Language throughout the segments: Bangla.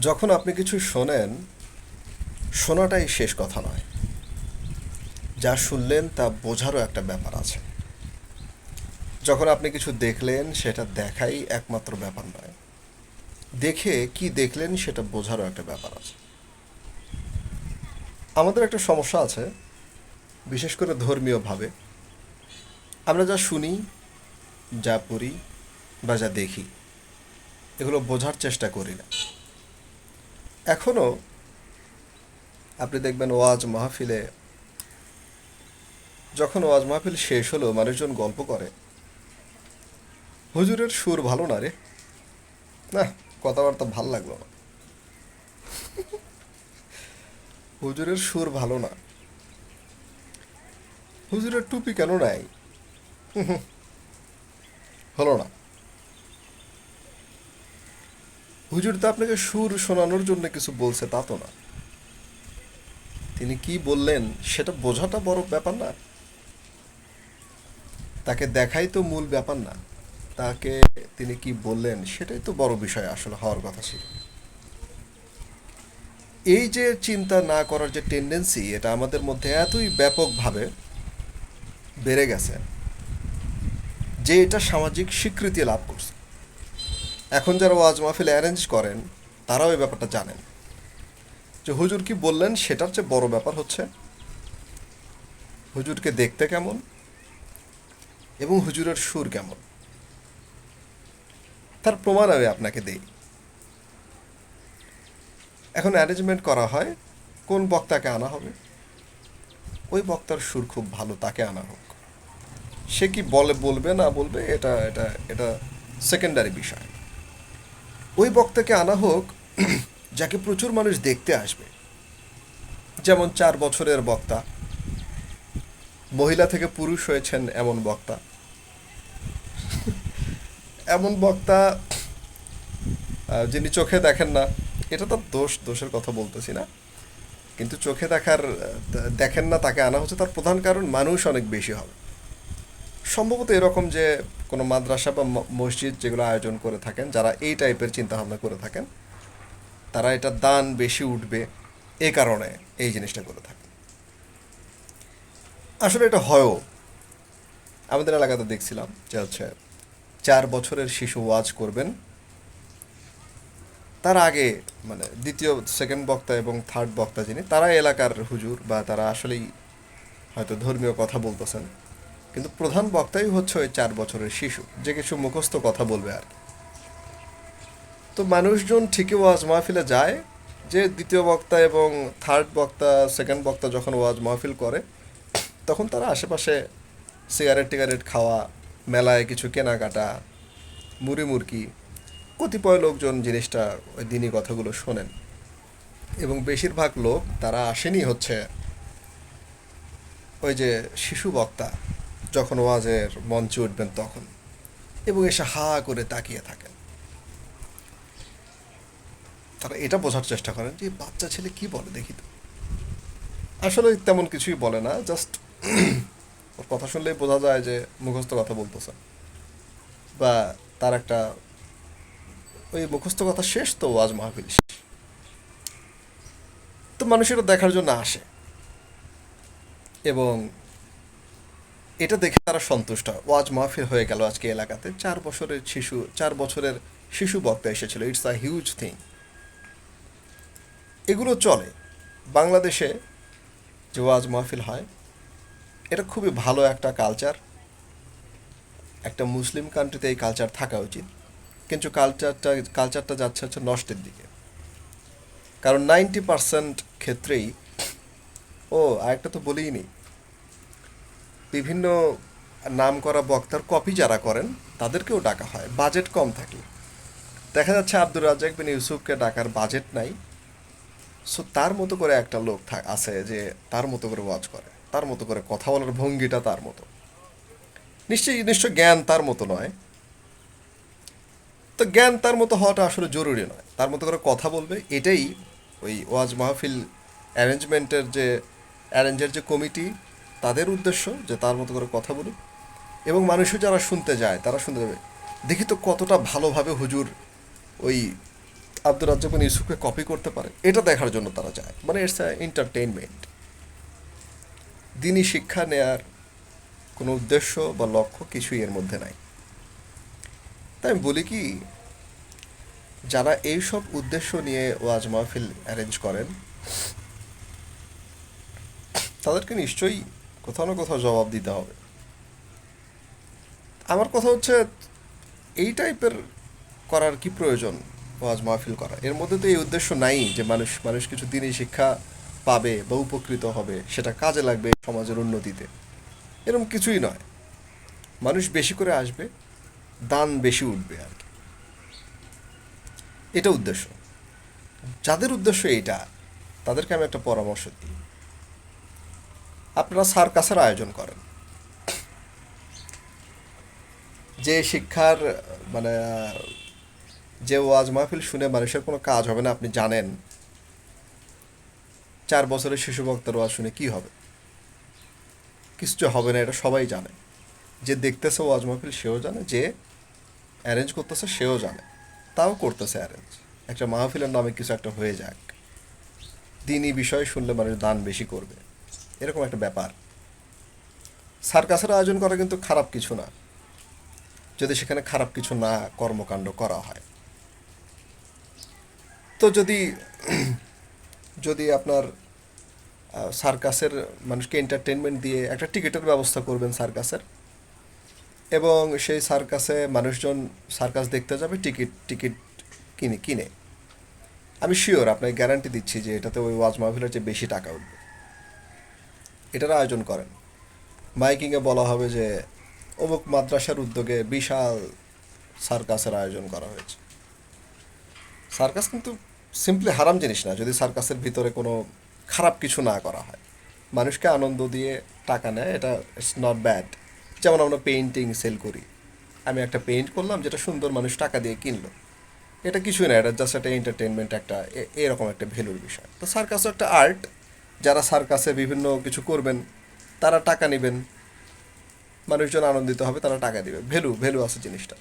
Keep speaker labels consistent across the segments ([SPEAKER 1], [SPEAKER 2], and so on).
[SPEAKER 1] যখন আপনি কিছু শোনেন, শোনাটাই শেষ কথা নয়। যা শুনলেন, তা বোঝারও একটা ব্যাপার আছে। যখন আপনি কিছু দেখলেন, সেটা দেখাই একমাত্র ব্যাপার নয়। দেখে কি দেখলেন, সেটা বোঝারও একটা ব্যাপার আছে। আমাদের একটা সমস্যা আছে, বিশেষ করে ধর্মীয়ভাবে। আমরা যা শুনি, যা পড়ি বা যা দেখি, এগুলো বোঝার চেষ্টা করি না। এখনও আপনি দেখবেন ওয়াজ মাহফিলে, যখন ওয়াজ মাহফিল শেষ হলো মানুষজন গল্প করে, হুজুরের সুর ভালো না রে। না, কথাবার্তা ভালো লাগল না। হুজুরের সুর ভালো না। হুজুরের টুপি কেন নাই? হলো না। হুজুর তো আপনাকে সুর শোনানোর জন্য কিছু বলছে, তা তো না। তিনি কি বললেন, সেটা বোঝাটা বড় ব্যাপার না। তাকে দেখাই তো মূল ব্যাপার না। তাকে তিনি কি বললেন, সেটাই তো বড় বিষয় আসলে হওয়ার কথা ছিল। এই যে চিন্তা না করার যে টেন্ডেন্সি এটা আমাদের মধ্যে এতই ব্যাপকভাবে বেড়ে গেছে যে এটা সামাজিক স্বীকৃতি লাভ করছে। এখন যারা ওয়াজ মাহফিল অ্যারেঞ্জ করেন, তারাও এই ব্যাপারটা জানেন। যে হুজুর কি বললেন, সেটার চেয়ে বড় ব্যাপার হচ্ছে, হুজুরকে দেখতে কেমন এবং হুজুরের সুর কেমন। তার প্রমাণ আমি আপনাকে দিই। এখন অ্যারেঞ্জমেন্ট করা হয়, কোন বক্তাকে আনা হবে? ওই বক্তার সুর খুব ভালো, তাকে আনা হোক। সে কি বলে, বলবে, না বলবে, এটা এটা এটা সেকেন্ডারি বিষয়। ওই বক্তাকে আনা হোক, যাকে প্রচুর মানুষ দেখতে আসবে। যেমন চার বছরের বক্তা। মহিলা থেকে পুরুষ হয়েছেন এমন বক্তা। এমন বক্তা যিনি চোখে দেখেন না। এটা তো দোষ, দোষের কথা বলতেছি না। কিন্তু চোখে দেখার দেখেন না, তাকে আনা হচ্ছে। তার প্রধান কারণ মানুষ অনেক বেশি হবে। সম্ভবত এরকম যে কোনো মাদ্রাসা বা মসজিদ যেগুলো আয়োজন করে থাকেন, যারা এই টাইপের চিন্তাভাবনা করে থাকেন, তারা এটা দান বেশি উঠবে এই কারণে এই জিনিসটা করে থাকেন। আসলে এটা হয়ও। আমাদের এলাকাতে দেখছিলাম যে হচ্ছে চার বছরের শিশু ওয়াজ করবেন। তার আগে মানে দ্বিতীয় সেকেন্ড বক্তা এবং থার্ড বক্তা যিনি, তারা এলাকার হুজুর বা তারা আসলেই হয়তো ধর্মীয় কথা বলতেছেন। কিন্তু প্রধান বক্তাই হচ্ছে ওই চার বছরের শিশু, যে কিছু মুখস্থ কথা বলবে আর তো মানুষজন ঠিকই ওয়াজ মাহফিলে যায়, যে দ্বিতীয় বক্তা এবং থার্ড বক্তা সেকেন্ড বক্তা যখন ওয়াজ মাহফিল করে, তখন তারা আশেপাশে সিগারেট টিগারেট খাওয়া, মেলায় কিছু কেনাকাটা, মুড়ি মুরকি কতিপয় লোকজন জিনিসটা ওই দিনই কথাগুলো শোনেন। এবং বেশিরভাগ লোক তারা আসেনি হচ্ছে ওই যে শিশু বক্তা যখন ওয়াজের মঞ্চে উঠবেন তখন। এবং এসে হা করে তাকিয়ে থাকেন। তারা এটা বোঝার চেষ্টা করেন যে, বাচ্চা ছেলে কি বলে দেখি তো। আসলে তেমন কিছুই বলে না জাস্ট ওর কথা শুনলেই বোঝা যায় যে, মুখস্থ কথা বলতেছে। বা তার একটা ওই মুখস্থ কথা শেষ তো ওয়াজ মাহফিল শেষ। তো মানুষ এটা দেখার জন্য আসে। এবং এটা দেখে তারা সন্তুষ্ট। ওয়াজ মাহফিল হয়ে গেল আজকে এলাকাতে। চার বছরের শিশু, চার বছরের শিশু বক্তা এসেছিল। ইটস আ হিউজ থিং এগুলো চলে। বাংলাদেশে যে ওয়াজ মাহফিল হয়, এটা খুবই ভালো একটা কালচার একটা মুসলিম কান্ট্রিতে এই কালচার থাকা উচিত। কিন্তু কালচারটা কালচারটা যাচ্ছে হচ্ছে নষ্টের দিকে। কারণ নাইনটি পার্সেন্ট ক্ষেত্রেই, ও আরেকটা তো বলেই নি বিভিন্ন নাম করা বক্তার কপি যারা করেন, তাদেরকেও ডাকা হয়। বাজেট কম থাকে দেখা যাচ্ছে আব্দুর রাজাক বিন ইউসুফকে ডাকার বাজেট নাই। সো তার মতো করে একটা লোক থাক আছে যে তার মতো করে ওয়াজ করে। তার মতো করে কথা বলার ভঙ্গিটা তার মতো। নিশ্চয়ই নিশ্চয় জ্ঞান তার মতো নয়। তো জ্ঞান তার মতো হওয়াটা আসলে জরুরি নয়। তার মতো করে কথা বলবে, এটাই ওই ওয়াজ মাহফিল অ্যারেঞ্জমেন্টের যে অ্যারেঞ্জের যে কমিটি তাদের উদ্দেশ্য যে তার মতো করে কথা বলুক। এবং মানুষও যারা শুনতে যায়, তারা শুনতে যাবে। দেখি তো কতটা ভালোভাবে হুজুর ওই আব্দুর রাজ্জাক বিন ইউসুফকে কপি করতে পারে। এটা দেখার জন্য তারা যায়। মানে ইটস এন্টারটেইনমেন্ট দিনই শিক্ষা নেয়ার কোনো উদ্দেশ্য বা লক্ষ্য কিছুই এর মধ্যে নাই। তাই আমি বলি কি, যারা এইসব উদ্দেশ্য নিয়ে ওয়াজ মাহফিল অ্যারেঞ্জ করেন, তাদেরকে নিশ্চয়ই কোথাও না কোথাও জবাব দিতে হবে। আমার কথা হচ্ছে, এই টাইপের করার কি প্রয়োজন ওয়াজ মাহফিল করা? এর মধ্যে তো এই উদ্দেশ্য নাই যে মানুষ মানুষ কিছু দিনই শিক্ষা পাবে বা উপকৃত হবে, সেটা কাজে লাগবে সমাজের উন্নতিতে। এরকম কিছুই নয়। মানুষ বেশি করে আসবে, দান বেশি উঠবে আর কি। এটা উদ্দেশ্য। যাদের উদ্দেশ্য এইটা, তাদেরকে আমি একটা পরামর্শ দিই। আপনারা সার্কাসের আয়োজন করেন। যে শিক্ষার মানে যে ওয়াজ মাহফিল শুনে মানুষের কোনো কাজ হবে না, আপনি জানেন। চার বছরের শিশু বক্তার ওয়াজ শুনে কি হবে? কিছু হবে না, এটা সবাই জানে। যে দেখতেছে ওয়াজ মাহফিল, সেও জানে। যে অ্যারেঞ্জ করতেছে, সেও জানে। তাও করতেছে অ্যারেঞ্জ একটা মাহফিলের নামে কিছু একটা হয়ে যাক। দিনই বিষয় শুনলে মানুষ দান বেশি করবে। এরকম একটা ব্যাপার। সার্কাসের আয়োজন করা কিন্তু খারাপ কিছু না। যদি সেখানে খারাপ কিছু না কর্মকাণ্ড করা হয়। তো যদি যদি আপনার সার্কাসের মানুষকে এন্টারটেনমেন্ট দিয়ে একটা টিকিটের ব্যবস্থা করবেন সার্কাসের এবং সেই সার্কাসে মানুষজন সার্কাস দেখতে যাবে, টিকিট টিকিট কিনে কিনে। আমি শিওর আপনাকে গ্যারান্টি দিচ্ছি যে এটাতে ওই ওয়াজ মাহফিলের চেয়ে বেশি টাকা উঠবে। এটার আয়োজন করেন। মাইকিংয়ে বলা হবে যে, অমুক মাদ্রাসার উদ্যোগে বিশাল সার্কাসের আয়োজন করা হয়েছে। সার্কাস কিন্তু সিম্পলি হারাম জিনিস না, যদি সার্কাসের ভিতরে কোনো খারাপ কিছু না করা হয়। মানুষকে আনন্দ দিয়ে টাকা নেয়, এটা ইটস নট ব্যাড যেমন আমরা পেইন্টিং সেল করি। আমি একটা পেইন্ট করলাম যেটা সুন্দর মানুষ টাকা দিয়ে কিনলো। এটা কিছুই না, এটা জাস্ট একটা এন্টারটেনমেন্ট একটা এরকম একটা ভ্যালুর বিষয়। তো সার্কাসও একটা আর্ট যারা সার্কাসে বিভিন্ন কিছু করবেন, তারা টাকা নেবেন। মানুষজন আনন্দিত হবে, তারা টাকা দিবে। ভ্যালু ভ্যালু আছে জিনিসটা।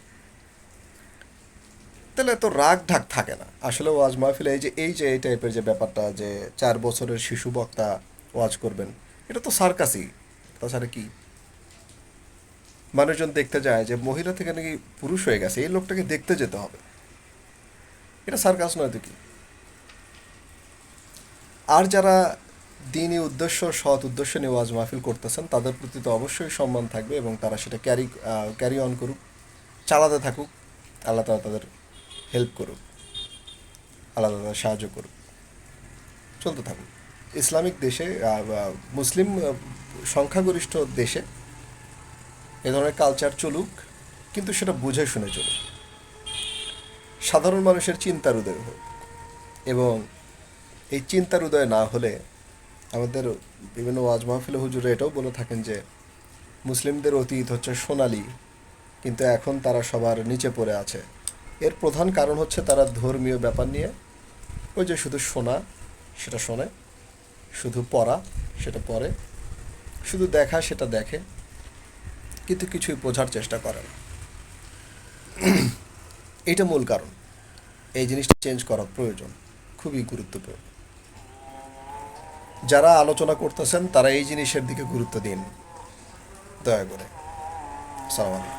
[SPEAKER 1] তাহলে তো রাগ ঢাক থাকে না। আসলে ওয়াজ মাহফিলে, এই যে এই যে, এই টাইপের যে ব্যাপারটা যে চার বছরের শিশু বক্তা ওয়াজ করবেন, এটা তো সার্কাসই। তাছাড়া কি? মানুষজন দেখতে যায় যে মহিলা থেকে নাকি পুরুষ হয়ে গেছে, এই লোকটাকে দেখতে যেতে হবে। এটা সার্কাস নয় তো কি? আর যারা দিনই উদ্দেশ্য, সৎ উদ্দেশ্য নিয়ে ওয়াজ মাহফিল করতেছেন। তাদের প্রতি তো অবশ্যই সম্মান থাকবে এবং তারা সেটা ক্যারি ক্যারি অন করুক, চালাতে থাকুক, আল্লাহ তালা তাদের হেল্প করুক, আল্লাহ তালা সাহায্য করুক। চলতে থাকুক। ইসলামিক দেশে মুসলিম সংখ্যাগরিষ্ঠ দেশে এ ধরনের কালচার চলুক, কিন্তু সেটা বুঝে শুনে চলুক। সাধারণ মানুষের চিন্তার উদয় হোক এবং এই চিন্তার উদয় না হলে আমাদের বিভিন্ন ওয়াজ মাহফিল হুজুরে এটাও বলে থাকেন যে, মুসলিমদের অতীত হচ্ছে সোনালি, কিন্তু এখন তারা সবার নিচে পড়ে আছে। এর প্রধান কারণ হচ্ছে তারা ধর্মীয় ব্যাপার নিয়ে, ওই যে শুধু শোনা, সেটা শোনে, শুধু পড়া, সেটা পড়ে, শুধু দেখা, সেটা দেখে, কিন্তু কিছুই বোঝার চেষ্টা করে না। এইটা মূল কারণ। এই জিনিসটা চেঞ্জ করা প্রয়োজন, খুবই গুরুত্বপূর্ণ। যারা আলোচনা করতেছেন তারা এই জিনিসের দিকে গুরুত্ব দিন। দয়া করে। সালাম আলাইকুম।